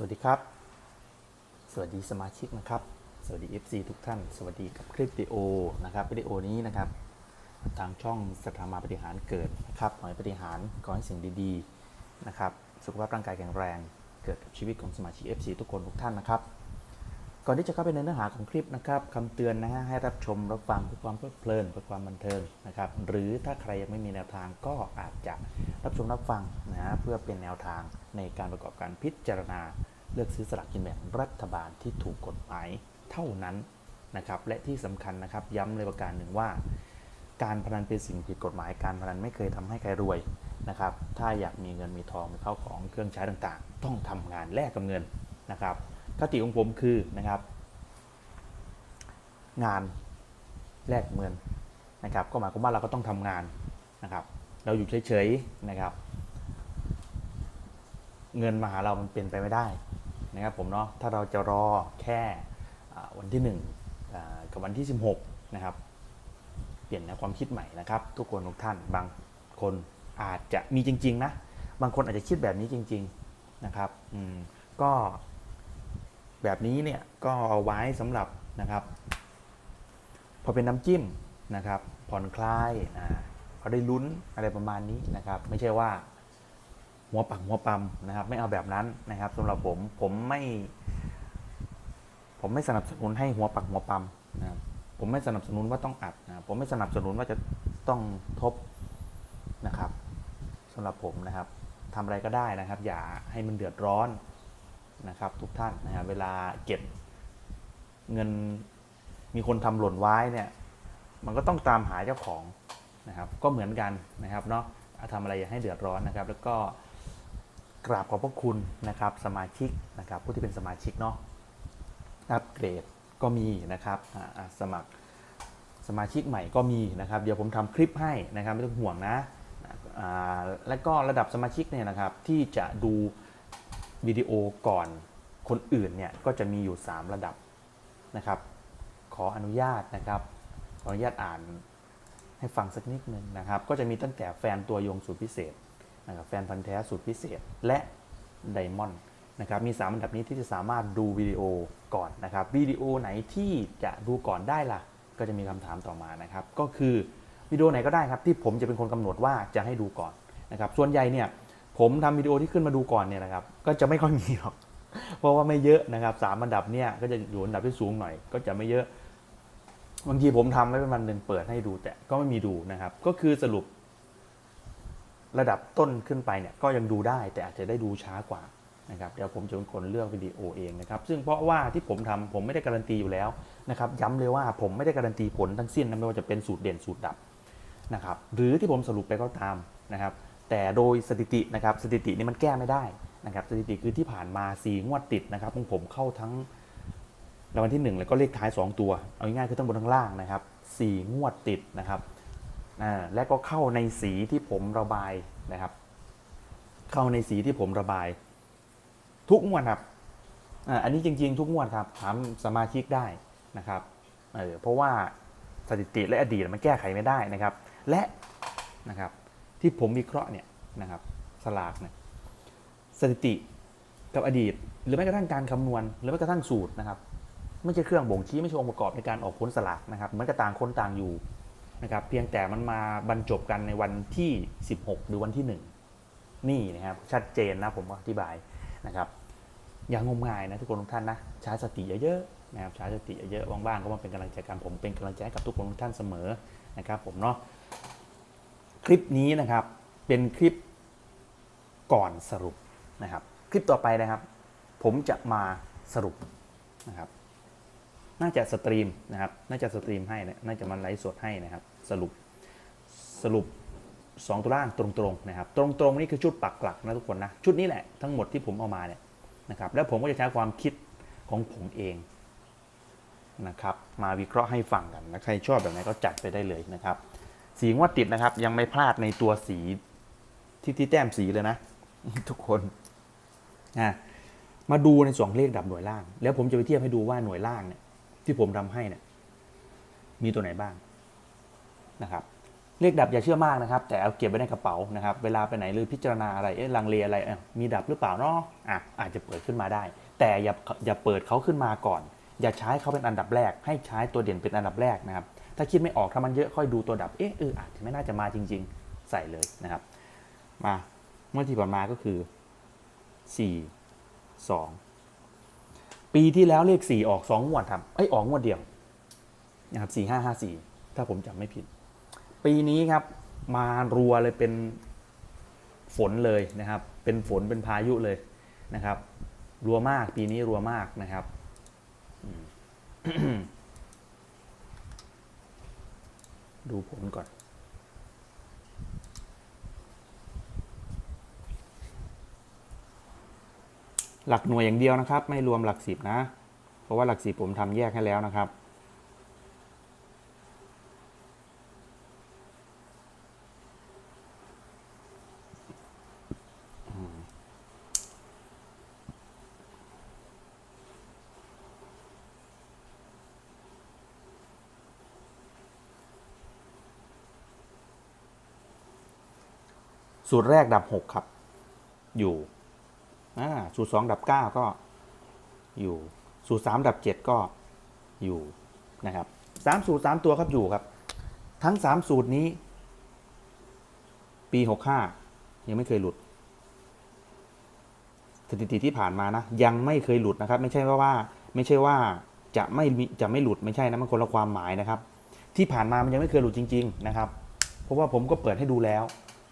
สวัสดีครับ สวัสดีสมาชิกนะครับ สวัสดี FC ทุกท่าน สวัสดีกับคลิปวิดีโอนะครับวิดีโอนี้นะครับ ทางช่องสถามาปฏิหารเกิดนะครับขอให้ปฏิหารก่อให้สิ่งดีๆนะครับ สุขภาพร่างกายแข็งแรง เกิดกับชีวิตของสมาชิก FC ทุกคนทุกท่านนะครับ ก่อนที่จะเข้าไปในเนื้อหาของคลิปนะครับคำเตือนนะฮะให้รับชมรับฟังเพื่อความเพลิดเพลินเพื่อความบันเทิงนะครับหรือถ้าใครยังไม่มีแนวทางก็อาจจะรับชมรับฟังนะฮะเพื่อเป็นแนวทางในการประกอบการพิจารณา เลือกซื้อสลากกินแบ่งรัฐบาลที่ถูกกฎหมายเท่านั้นนะครับและที่สำคัญนะครับย้ำเลยประการหนึ่งว่า การพนันเป็นสิ่งผิดกฎหมายการพนันไม่เคยทำให้ใครรวยนะครับถ้าอยากมีเงินมีทองมีเข้าของเครื่องใช้ต่างๆ ต้องทำงานแลกกับเงินนะครับ คติของผมคือนะครับ งานแลกเงินนะครับ ก็หมายความว่าเราก็ต้องทำงานนะครับ เราอยู่เฉยๆนะครับ เงินมาหาเรามันเป็นไปไม่ได้นะครับผมเนาะถ้าเราจะรอแค่วันที่1อ่ากับวันที่ 16นะครับเปลี่ยนแนวความคิดใหม่นะครับ ทุกคนทุกท่านบางคนอาจจะมีจริง ๆ นะ บางคนอาจจะคิดแบบนี้จริง ๆ นะครับ อืม ก็ แบบนี้เนี่ยก็เอาไว้สำหรับนะครับ พอเป็นน้ำจิ้มนะครับ ผ่อนคลายอ่าพอได้ลุ้นอะไรประมาณนี้นะครับ ไม่ใช่ว่า หัวปักหัวปั๊มนะครับ ไม่เอาแบบนั้นนะครับสำหรับผมผมไม่ ผมไม่สนับสนุนให้หัวปักหัวปั๊มนะครับผมไม่สนับสนุนว่าต้องอัดนะผมไม่สนับสนุนว่าจะต้องทบนะครับสำหรับผมนะครับทำอะไรก็ได้นะครับ อย่าให้มันเดือดร้อน นะครับทุกท่านนะครับเวลาเก็บเงินมีคนทำหล่นไว้เนี่ยมันก็ต้องตามหาเจ้าของนะครับก็เหมือนกันนะครับเนาะทำอะไรอย่าให้เดือดร้อนนะครับ แล้วก็กราบขอบพระคุณนะครับสมาชิกนะครับผู้ที่เป็นสมาชิกเนาะอัปเกรดก็มีนะครับอ่าสมัครสมาชิกใหม่ก็มีนะครับเดี๋ยวผมทำคลิปให้นะครับไม่ต้องห่วงนะอ่าและก็ระดับสมาชิกเนี่ยนะครับที่จะดู วิดีโอก่อนคนอื่นเนี่ยก็จะมีอยู่ 3 ระดับนะครับ ขออนุญาตนะครับขออนุญาตอ่านให้ฟังสักนิดนึงนะครับ ก็จะมีตั้งแต่แฟนตัวยงสูตรพิเศษนะครับแฟนพันธ์แท้สูตรพิเศษและไดมอนด์นะครับมี 3 อันดับนี้ที่จะสามารถดูวิดีโอก่อนนะครับวิดีโอไหนที่จะดูก่อนได้ล่ะ ก็จะมีคำถามต่อมานะครับ ก็คือวิดีโอไหนก็ได้ครับที่ผมจะเป็นคนกำหนดว่าจะให้ดูก่อนนะครับ ส่วนใหญ่เนี่ย ผมทำวิดีโอที่ขึ้นมาดูก่อนเนี่ยนะครับ ก็จะไม่ค่อยมีหรอก เพราะว่าไม่เยอะนะครับสามอันดับเนี่ยก็จะอยู่อันดับที่สูงหน่อย ก็จะไม่เยอะ บางทีผมทำไว้เป็นวันหนึ่งเปิดให้ดูแต่ก็ไม่มีดูนะครับ ก็คือสรุป ระดับต้นขึ้นไปเนี่ย ก็ยังดูได้แต่อาจจะได้ดูช้ากว่านะครับเดี๋ยวผมจะเป็นคนเลือกวิดีโอเองนะครับ ซึ่งเพราะว่าที่ผมทำผมไม่ได้การันตีอยู่แล้วนะครับ ย้ำเลยว่าผมไม่ได้การันตีผลทั้งสิ้นนะไม่ว่าจะเป็นสูตรเด่นสูตรดับนะครับ หรือที่ผมสรุปไปก็ตามนะครับ แต่โดยสถิตินะครับสถิตินี่มันแก้ไม่ได้นะครับสถิติคือที่ผ่านมา4งวดติดนะครับของผมเข้าทั้งรางวัลที่ 1 แล้วก็เลขท้าย 2 ตัว เอาง่ายๆคือทั้งบนทั้งล่างนะครับ4งวดติดนะครับและก็เข้าในสีที่ผมระบายนะครับ เข้าในสีที่ผมระบาย ทุกงวดครับอ,อันนี้จริงๆ ทุกงวดครับถามสมาชิกได้นะครับเเพราะว่าสถิติและอดีตมันแก้ไขไม่ได้นะครับ และนะครับ ที่ผมวิเคราะห์เนี่ยนะครับสลากเนี่ยสถิติกับอดีต หรือแม้กระทั่งการคำนวณ หรือแม้กระทั่งสูตรนะครับไม่ใช่เครื่องบ่งชี้ไม่ใช่องค์ประกอบในการออกผลสลากนะครับมันก็ต่างคนต่างอยู่นะครับเพียงแต่มันมาบรรจบกันในวันที่ 16 หรือวันที่ 1 นี่นะครับชัดเจนนะผมอธิบายนะครับอย่างงมงายนะทุกคนทุกท่านนะใช้สติเยอะๆนะครับใช้สติเยอะๆว่างๆก็มาเป็นกำลังใจกันผมเป็นกำลังใจให้กับทุกคนทุกท่านเสมอนะครับผมเนาะ ลิปนี้นะครับ เป็นคลิปก่อนสรุปนะครับ คลิปต่อไปนะครับ ผมจะมาสรุปนะครับ น่าจะสตรีมนะครับ น่าจะสตรีมให้นะน่าจะมาไลฟ์สดให้นะครับ สรุปสรุป 2 ตัวล่างตรงๆนะครับ ตรงๆนี่คือชุดปักหลักนะทุกคนนะ ชุดนี้แหละทั้งหมดที่ผมเอามาเนี่ยนะครับ แล้วผมก็จะใช้ความคิดของผมเองนะครับ มาวิเคราะห์ให้ฟังกันนะใครชอบแบบไหนก็จัดไปได้เลยนะครับ สีงวดติดนะครับ ยังไม่พลาดในตัวสีที่ที่แต้มสีเลยนะ ทุกคนนะมาดูในส่วนเลขดับหน่วยล่าง แล้วผมจะไปเทียบให้ดูว่าหน่วยล่างเนี่ย ที่ผมทำให้เนี่ย มีตัวไหนบ้างนะครับ เลขดับอย่าเชื่อมากนะครับ แต่เอาเก็บไว้ในกระเป๋านะครับ เวลาไปไหนหรือพิจารณาอะไรเอ๊ะลังเลอะไรมีดับหรือเปล่าเนาะอะอาจจะเปิดขึ้นมาได้ แต่อย่าอย่าเปิดเขาขึ้นมาก่อน อย่าใช้เขาเป็นอันดับแรก ให้ใช้ตัวเด่นเป็นอันดับแรกนะครับ ถ้าคิดไม่ออกถ้ามันเยอะค่อยดูตัวดับ เอ๊ะเอออาจจะไม่น่าจะมาจริง ๆ ใส่เลยนะครับ มาเมื่อที่ผ่านมาก็คือ 4 2 ปีที่แล้วเลข 4 ออก 2 งวดครับไอ้ออกงวดเดียวนะครับ4 5 5 4 ถ้าผมจำไม่ผิด ปีนี้ครับมารัวเลยเป็นฝนเลยนะครับ เป็นฝนเป็นพายุเลยนะครับ รัวมากปีนี้รัวมากนะครับอืม ดูผลก่อน หลักหน่วยอย่างเดียวนะครับ ไม่รวมหลักสิบนะ เพราะว่าหลักสิบผมทำแยกให้แล้วนะครับ สูตรแรกดับหกครับ อยู่สูตรสองดับเก้าก็อยู่ สูตรสามดับเจ็ดก็อยู่นะครับสามสูตรสามตัวครับอยู่ครับ ทั้งสามสูตรนี้ ปีหกห้ายังไม่เคยหลุดสถิติที่ผ่านมานะ ยังไม่เคยหลุดนะครับ ไม่ใช่ว่าว่า ไม่ใช่ว่าจะไม่จะไม่หลุดไม่ใช่นะมันคนละความหมายนะครับ ที่ผ่านมามันยังไม่เคยหลุดจริง ๆ นะครับ เพราะว่าผมก็เปิดให้ดูแล้ว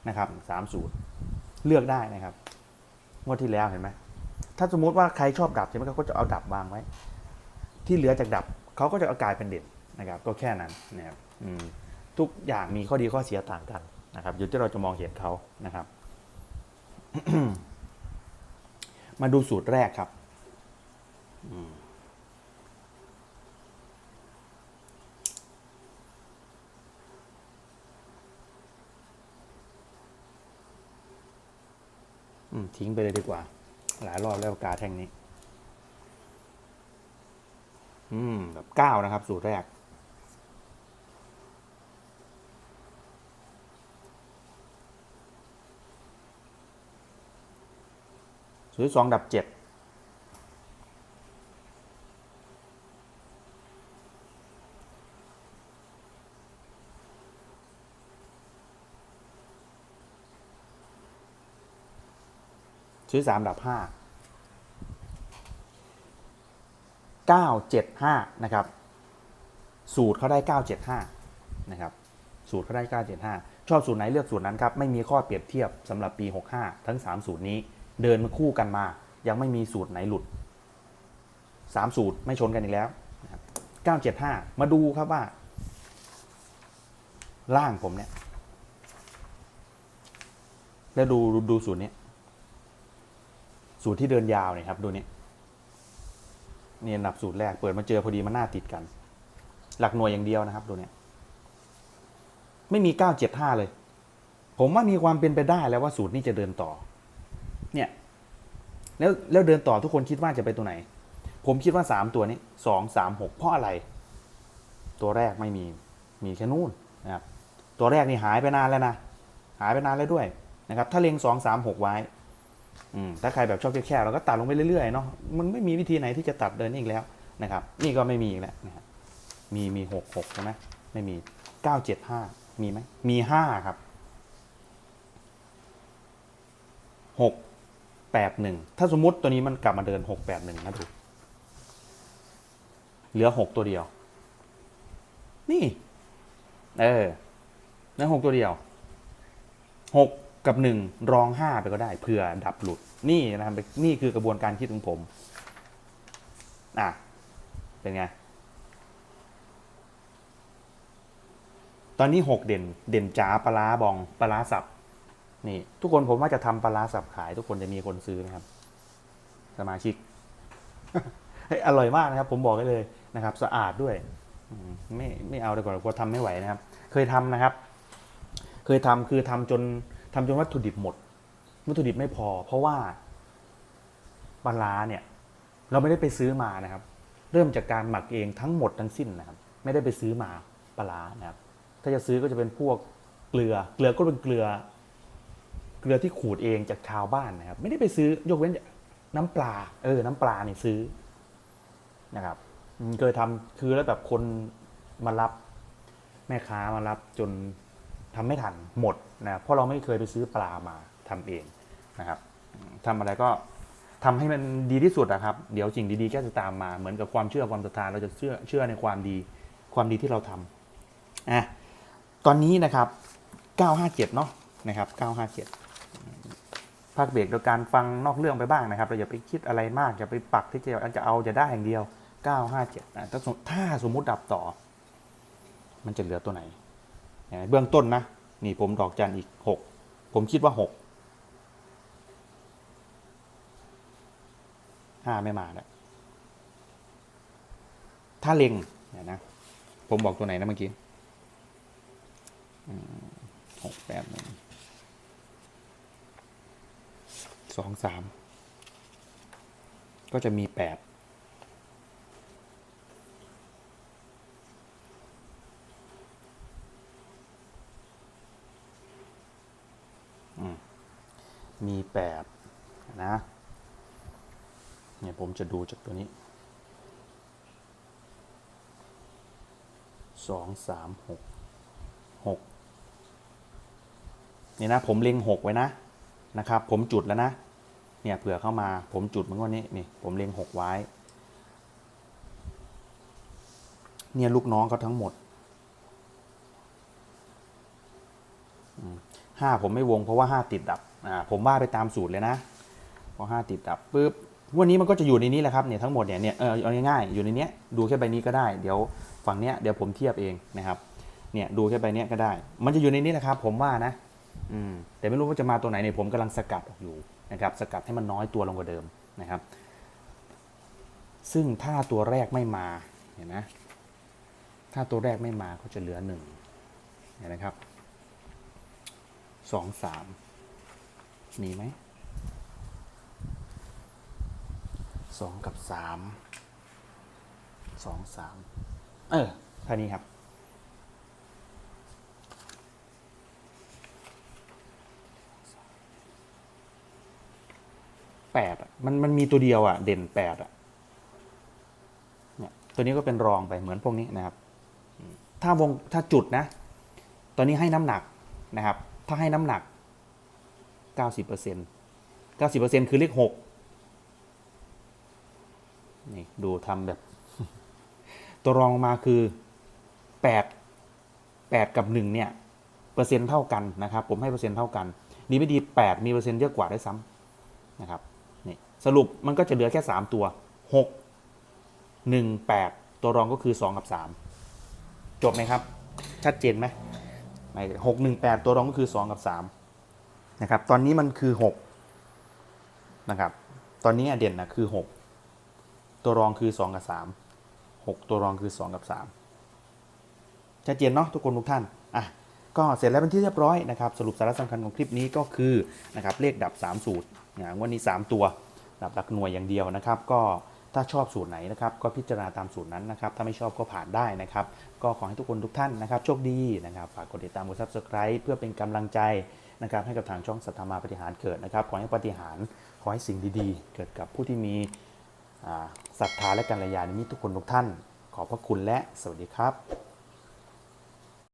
นะครับสามสูตรเลือกได้นะครับงวดที่แล้วเห็นไหมถ้าสมมุติว่าใครชอบดับใช่ไหมเขาก็จะเอาดับวางไว้ ที่เหลือจากดับเขาก็จะเอากลายเป็นเด่นนะครับ ก็แค่นั้นนะครับทุกอย่างมีข้อดีข้อเสียต่างกันนะครับอยู่ที่เราจะมองเห็นเขานะครับ มาดูสูตรแรกครับ อืม ทิ้งไปเลยดีกว่า หลายรอบแล้วกาแท่งนี้ อืมแบบเก้านะครับ สูตรแรก สูตรสองดับเจ็ด สูตรที่สามดับห้า975นะครับ สูตรเขาได้975นะครับ สูตรเขาได้975ชอบสูตรไหนเลือกสูตรนั้นครับ ไม่มีข้อเปรียบเทียบสำหรับปี65ทั้ง3สูตรนี้เดินมาคู่กันมา ยังไม่มีสูตรไหนหลุด3สูตรไม่ชนกันอีกแล้วนะครับ975มาดูครับว่า ล่างผมเนี่ย แล้วดูดูดูสูตรนี้ สูตรที่เดินยาวเนี่ยครับดูนี่นี่อันดับสูตรแรกเปิดมาเจอพอดีมันหน้าติดกัน หลักหน่วยอย่างเดียวนะครับดูเนี่ยไม่มี 975 เลย ผมว่ามีความเป็นไปได้แล้วว่าสูตรนี้จะเดินต่อ เนี่ย แล้วแล้วเดินต่อทุกคนคิดว่าจะไปตัวไหน ผมคิดว่า 3 ตัวนี้ 2 3 6 เพราะอะไร ตัวแรกไม่มี มีแค่นู่นนะครับ ตัวแรกนี่หายไปนานแล้วนะ หายไปนานแล้วด้วยนะครับ ถ้าเล็ง 2 3 6 ไว้ อืมถ้าใครแบบชอบแค่ๆเราก็ตัดลงไปเรื่อยๆเนาะมันไม่มีวิธีไหนที่จะตัดเดินอีกแล้วนะครับ นี่ก็ไม่มีอีกแล้วนะครับมีมีหกหกใช่ไหมไม่มีเก้าเจ็ดห้ามีไหมมีห้าครับหกแปดหนึ่งถ้าสมมติตัวนี้มันกลับมาเดินหกแปดหนึ่งนะถูกเหลือหกตัวเดียว นี่ เออแล้วหกตัวเดียวหก กับหนึ่งรองห้าไปก็ได้เผื่อดับหลุดนี่นะครับนี่คือกระบวนการคิดของผมอะเป็นไงตอนนี้หกเด่นเด่นจ๋าปลาบองปลาสับนี่ ทุกคนผมว่าจะทำปลาสับขาย ทุกคนจะมีคนซื้อนะครับ สมาชิกอร่อยมากนะครับ ผมบอกได้เลยนะครับ สะอาดด้วยไม่ไม่เอาดีกว่ากลัวทำไม่ไหวนะครับ เคยทำนะครับ เคยทำคือทำจน ทำจนวัตถุดิบหมด วัตถุดิบไม่พอ เพราะว่าปลาร้าเนี่ย เราไม่ได้ไปซื้อมานะครับ เริ่มจากการหมักเองทั้งหมดทั้งสิ้นนะครับ ไม่ได้ไปซื้อมาปลาร้านะครับ ถ้าจะซื้อก็จะเป็นพวกเกลือ เกลือก็เป็นเกลือ เกลือที่ขูดเองจากชาวบ้านนะครับ ไม่ได้ไปซื้อยกเว้นน้ำปลา เออ น้ำปลาเนี่ยซื้อนะครับเคยทำคือแล้วแบบคนมารับ แม่ค้ามารับจน ทำไม่ทันหมดนะเพราะเราไม่เคยไปซื้อปลามาทำเองนะครับอืมทำอะไรก็ทำให้มันดีที่สุดนะครับ เดี๋ยวสิ่งดีๆก็จะตามมาเหมือนกับความเชื่อความศรัทธาเราจะเชื่อเชื่อในความดีความดีที่เราทำอะตอนนี้นะครับ 957 เนาะนะครับ 957พักเบรกโดยการฟังนอกเรื่องไปบ้างนะครับ เราอย่าไปคิดอะไรมาก อย่าไปปักที่จะจะเอาจะได้อย่างเดียว 957นะถ้าสมถ้าสมมุติดับต่อ มันจะเหลือตัวไหน เบื้องต้นนะ นี่ผมดอกจันอีก 6 ผมคิดว่า 6 5 ไม่มาแล้วถ้าเล็งเนี่ยนะ ผมบอกตัวไหนนะเมื่อกี้หกแปดหนึ่งสองสามก็จะมีแปด มีแปดนะเนี่ยผมจะดูจากตัวนี้สองสามหกหกนี่นะผมเล็งหกไว้นะนะครับ ผมจุดแล้วนะ เนี่ยเผื่อเข้ามาผมจุดเมือนวันนี้นี่ผมเล็งหกไว้ เนี่ยลูกน้องเขาทั้งหมด ห้าผมไม่วงเพราะว่าห้าติดดับอ่าผมว่าไปตามสูตรเลยนะพอาติดดับปุ๊บวันนี้มันก็จะอยู่ในนี้แหละครับเนี่ยทั้งหมดเนี่ยเนี่ยเออเอาง่ายๆอยู่ในเนี้ยดูแค่ใบนี้ก็ได้ เดี๋ยวฝั่งเนี้ยเดี๋ยวผมเทียบเองนะครับเนี่ยดูแค่ใบเนี้ยก็ได้ มันจะอยู่ในนี้แหละครับผมว่านะอืมแต่ไม่รู้ว่าจะมาตัวไหนเนี่ยผมกำลังสกัดออยู่นะครับสกัดให้มันน้อยตัวลงกว่าเดิมนะครับ ซึ่งถ้าตัวแรกไม่มาเห็นไหมถ้าตัวแรกไม่มาก็จะเหลือหนึ่งเห็นไหมครับ สองสามมีไหมสองกับสามสองสามเออท่านี้ครับ แปดมันมันมีตัวเดียวอะ เด่นแปดอะ เนี่ย ตัวนี้ก็เป็นรองไปเหมือนพวกนี้นะครับ ถ้าวงถ้าจุดนะ ตอนนี้ให้น้ำหนักนะครับ ถ้าให้น้ำหนักเก้าสิบเปอร์เซ็นเก้าสิบเปอร์เซ็นคือเลขหกนี่ดูทำแบบ ตัวรองมาคือแปดแปดกับหนึ่งเนี่ย เปอร์เซ็นต์เท่ากันนะครับ ผมให้เปอร์เซ็นต์เท่ากัน ดีไม่ดีแปดมีเปอร์เซ็นต์เยอะกว่าได้ซ้ำนะครับนี่สรุปมันก็จะเหลือแค่ 3 ตัว 6 1 8 ตัวรองก็คือ 2 กับ 3 จบไหมครับ ชัดเจนไหม ไม่หกหนึ่งแปดตัวรองก็คือ2กับ3นะครับ ตอนนี้มันคือ6นะครับ ตอนนี้เด่นนะคือ6ตัวรองคือ2กับ3 6ตัวรองคือ2กับ3ชัดเจนเนาะทุกคนทุกท่าน อะ ก็เสร็จแล้วเป็นที่เรียบร้อยนะครับ สรุปสาระสำคัญของคลิปนี้ก็คือนะครับเลขดับ 3 สูตรอย่างวันนี้ 3 ตัว ดับหลักหน่วยอย่างเดียวนะครับ ก็ ถ้าชอบสูตรไหนนะครับก็พิจารณาตามสูตรนั้นนะครับ ถ้าไม่ชอบก็ผ่านได้นะครับ ก็ขอให้ทุกคนทุกท่านนะครับโชคดีนะครับฝากกดติดตามกด subscribe เพื่อเป็นกำลังใจนะครับให้กับทางช่องสัทธามาปฏิหารเกิดนะครับ ขอให้ปฏิหารขอให้สิ่งดีๆ เกิดกับผู้ที่มีศรัทธาและกัลยาณมิตรทุกคนทุกท่าน ขอบพระคุณและสวัสดีครับ